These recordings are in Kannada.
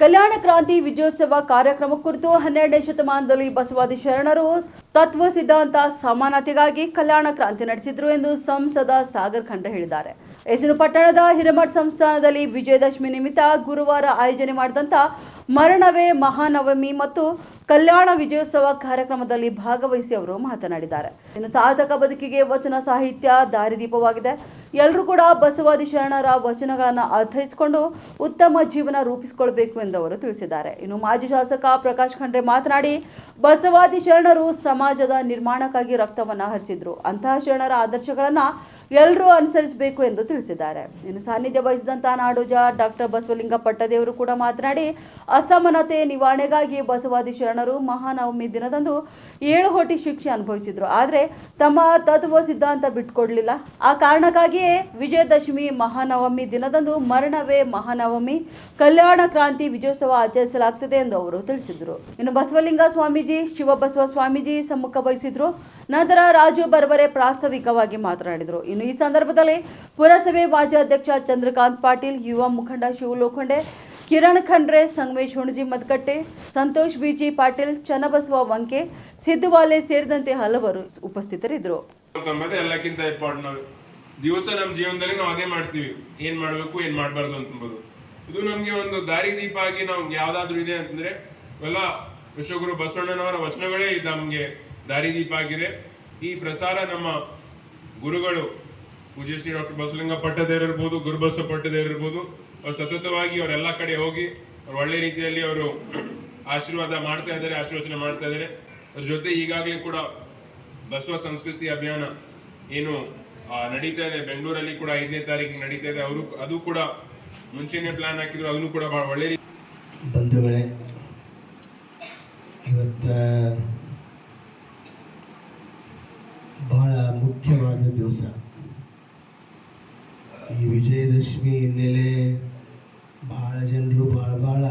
ಕಲ್ಯಾಣ ಕ್ರಾಂತಿ ವಿಜಯೋತ್ಸವ ಕಾರ್ಯಕ್ರಮ ಕುರಿತು ಹನ್ನೆರಡನೇ ಶತಮಾನದಲ್ಲಿ ಬಸವಾದಿ ಶರಣರು ತತ್ವ ಸಿದ್ಧಾಂತ ಸಮಾನತೆಗಾಗಿ ಕಲ್ಯಾಣ ಕ್ರಾಂತಿ ನಡೆಸಿದ್ರು ಎಂದು ಸಂಸದ ಸಾಗರ್ ಖಂಡ ಹೇಳಿದ್ದಾರೆ. ಎಸನು ಪಟ್ಟಣದ ಹಿರೇಮಠ ಸಂಸ್ಥಾನದಲ್ಲಿ ವಿಜಯದಶಮಿ ನಿಮಿತ್ತ ಗುರುವಾರ ಆಯೋಜನೆ ಮಾಡಿದಂತ ಮರಣವೇ ಮಹಾನವಮಿ ಮತ್ತು ಕಲ್ಯಾಣ ವಿಜಯೋತ್ಸವ ಕಾರ್ಯಕ್ರಮದಲ್ಲಿ ಭಾಗವಹಿಸಿ ಅವರು ಮಾತನಾಡಿದ್ದಾರೆ. ಇನ್ನು ಸಾಧಕ ಬದುಕಿಗೆ ವಚನ ಸಾಹಿತ್ಯ ದಾರಿದೀಪವಾಗಿದೆ ಎಲ್ಲರೂ ಕೂಡ ಬಸವಾದಿ ಶರಣರ ವಚನಗಳನ್ನು ಅರ್ಥೈಸಿಕೊಂಡು ಉತ್ತಮ ಜೀವನ ರೂಪಿಸಿಕೊಳ್ಬೇಕು ಎಂದು ಅವರು ತಿಳಿಸಿದ್ದಾರೆ. ಇನ್ನು ಮಾಜಿ ಶಾಸಕ ಪ್ರಕಾಶ್ ಖಂಡ್ರೆ ಮಾತನಾಡಿ, ಬಸವಾದಿ ಶರಣರು ಸಮಾಜದ ನಿರ್ಮಾಣಕ್ಕಾಗಿ ರಕ್ತವನ್ನು ಹರಿಸಿದ್ರು. ಅಂತಹ ಶರಣರ ಆದರ್ಶಗಳನ್ನು ಎಲ್ಲರೂ ಅನುಸರಿಸಬೇಕು ಎಂದು ತಿಳಿಸಿದ್ದಾರೆ. ಇನ್ನು ಸಾನ್ನಿಧ್ಯ ವಹಿಸಿದಂತಹ ನಾಡೋಜ ಡಾಕ್ಟರ್ ಬಸವಲಿಂಗ ಪಟ್ಟದೇವರು ಕೂಡ ಮಾತನಾಡಿ ಅಸಮಾನತೆ ನಿವಾರಣೆಗಾಗಿ ಬಸವಾದಿ ಶರಣರು ಮಹಾನವಮಿ ದಿನದಂದು ಏಳು ಹೋಟಿ ಶಿಕ್ಷೆ ಅನುಭವಿಸಿದ್ರು. ಆದರೆ ತಮ್ಮ ತತ್ವ ಸಿದ್ಧಾಂತ ಬಿಟ್ಕೊಡ್ಲಿಲ್ಲ. ಆ ಕಾರಣಕ್ಕಾಗಿಯೇ ವಿಜಯದಶಮಿ ಮಹಾನವಮಿ ದಿನದಂದು ಮರಣವೇ ಮಹಾನವಮಿ, ಕಲ್ಯಾಣ ಕ್ರಾಂತಿ ವಿಜಯೋತ್ಸವ ಆಚರಿಸಲಾಗ್ತದೆ ಎಂದು ಅವರು ತಿಳಿಸಿದರು. ಇನ್ನು ಬಸವಲಿಂಗ ಸ್ವಾಮೀಜಿ, ಶಿವಬಸವ ಸ್ವಾಮೀಜಿ ಸಮ್ಮುಖ ವಹಿಸಿದ್ರು. ನಂತರ ರಾಜು ಬರ್ಬರೆ ಪ್ರಾಸ್ತಾವಿಕವಾಗಿ ಮಾತನಾಡಿದರು. ಇನ್ನು ಈ ಸಂದರ್ಭದಲ್ಲಿ ಪುರಸಭೆ ಮಾಜಿ ಅಧ್ಯಕ್ಷ ಚಂದ್ರಕಾಂತ್ ಪಾಟೀಲ್, ಯುವ ಮುಖಂಡ ಶಿವ ಲೋಖಂಡೆ ಕಿರಣ್ ಖಂಡ್ರೆ, ಸಂಗಮೇಶ್ ಹುಣಜಿ ಮದ್ಕಟ್ಟೆ, ಸಂತೋಷ್ ಬಿಜಿ ಪಾಟೀಲ್, ಚನ್ನಬಸವ ವಂಕೆ, ಸಿದ್ದುವಾಲೆ ಸೇರಿದಂತೆ ಹಲವರು ಉಪಸ್ಥಿತರಿದ್ದರು. ಎಲ್ಲಕ್ಕಿಂತ ದಿವಸ ನಮ್ಮ ಜೀವನದಲ್ಲಿ ನಾವು ಅದೇ ಮಾಡ್ತೀವಿ. ಏನ್ ಮಾಡಬೇಕು, ಏನ್ ಮಾಡಬಾರ್ದು ಅಂತಂಬೋದು. ಇದು ನಮ್ಗೆ ಒಂದು ದಾರಿ ದೀಪ ಆಗಿ ನಾವು ಯಾವ್ದಾದ್ರು ಇದೆ ಅಂತಂದ್ರೆ, ಇವೆಲ್ಲ ವಿಶ್ವಗುರು ಬಸವಣ್ಣನವರ ವಚನಗಳೇ ಇದು ನಮ್ಗೆ ದಾರಿ ದೀಪ ಆಗಿದೆ. ಈ ಪ್ರಸಾರ ನಮ್ಮ ಗುರುಗಳು ಪೂಜ್ಯ ಶ್ರೀ ಡಾಕ್ಟರ್ ಬಸವಲಿಂಗ ಪಟ್ಟದೇವರು ಇರ್ಬೋದು ಗುರುಬಸ ಪಟ್ಟದೇವರು ಇರ್ಬೋದು ಅವ್ರು ಸತತವಾಗಿ ಅವರೆಲ್ಲ ಕಡೆ ಹೋಗಿ ಅವ್ರು ಒಳ್ಳೆ ರೀತಿಯಲ್ಲಿ ಅವರು ಆಶೀರ್ವಾದ ಮಾಡ್ತಾ ಇದ್ದಾರೆ, ಆಶೀರ್ವಚನೆ ಮಾಡ್ತಾ ಇದ್ದಾರೆ. ಅದ್ರ ಜೊತೆ ಈಗಾಗಲೇ ಕೂಡ ಬಸವ ಸಂಸ್ಕೃತಿ ಅಭಿಯಾನ ಏನು ನಡೀತಾ ಇದೆ. ಬೆಂಗಳೂರಲ್ಲಿ ಕೂಡ ಐದನೇ ತಾರೀಕಿಗೆ ನಡೀತಾ ಇದೆ. ಅವರು ಅದು ಕೂಡ ಮುಂಚೆನೆ ಪ್ಲಾನ್ ಹಾಕಿದ್ರು. ಅದನ್ನು ಕೂಡ ಭಾಳ ಒಳ್ಳೆ ರೀತಿ ಬಂಧುಗಳೇ, ಇವತ್ತು ಬಹಳ ಮುಖ್ಯವಾದ ದಿವಸ. ಈ ವಿಜಯದಶಮಿ ಹಿನ್ನೆಲೆ ಭಾಳ ಜನರು ಭಾಳ ಭಾಳ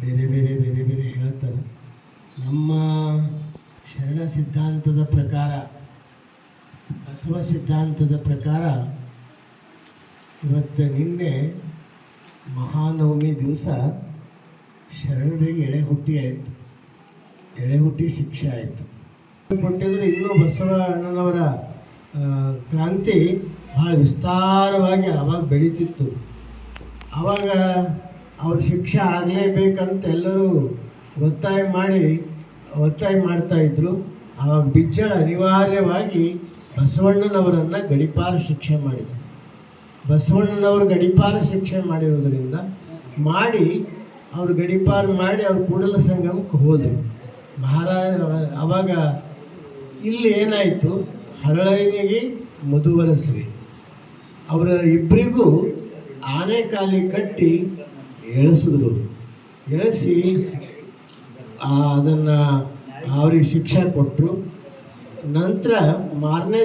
ಬೇರೆ ಬೇರೆ ಬೇರೆ ಬೇರೆ ಹೇಳ್ತಾರೆ. ನಮ್ಮ ಶರಣ ಸಿದ್ಧಾಂತದ ಪ್ರಕಾರ, ಬಸವ ಸಿದ್ಧಾಂತದ ಪ್ರಕಾರ ಇವತ್ತು ನಿನ್ನೆ ಮಹಾನವಮಿ ದಿವಸ ಶರಣರಿಗೆ ಎಳೆ ಹುಟ್ಟಿ ಆಯಿತು. ಎಳೆ ಹುಟ್ಟಿ ಶಿಕ್ಷೆ ಆಯಿತು. ಕೊಟ್ಟಿದ್ರೆ ಇನ್ನೂ ಬಸವ ಅಣ್ಣನವರ ಕ್ರಾಂತಿ ಭಾಳ ವಿಸ್ತಾರವಾಗಿ ಆವಾಗ ಬೆಳೀತಿತ್ತು. ಆವಾಗ ಅವ್ರ ಶಿಕ್ಷೆ ಆಗಲೇಬೇಕಂತ ಎಲ್ಲರೂ ಒತ್ತಾಯ ಮಾಡಿ, ಒತ್ತಾಯ ಮಾಡ್ತಾಯಿದ್ರು ಆವಾಗ ಬಿಜ್ಜಳ ಅನಿವಾರ್ಯವಾಗಿ ಬಸವಣ್ಣನವರನ್ನು ಗಡಿಪಾರ ಶಿಕ್ಷೆ ಮಾಡಿದರು. ಬಸವಣ್ಣನವರು ಗಡಿಪಾರ ಶಿಕ್ಷೆ ಮಾಡಿರೋದ್ರಿಂದ ಮಾಡಿ ಅವರು ಗಡಿಪಾರ ಮಾಡಿ ಅವ್ರು ಕೂಡಲ ಸಂಗಮಕ್ಕೆ ಹೋದರು. ಮಹಾರಾಜ ಅವಾಗ ಇಲ್ಲಿ ಏನಾಯಿತು? ಹರಳೈನಿಗೆ ಮಧುವರಸ್ರಿ ಅವರ ಇಬ್ಬರಿಗೂ ಆನೆ ಕಾಲಿ ಕಟ್ಟಿ ಎಳಸಿದ್ರು. ಎಳೆಸಿ ಅದನ್ನು ಅವ್ರಿಗೆ ಶಿಕ್ಷೆ ಕೊಟ್ಟರು ನಂತರ ಮಾರನೇ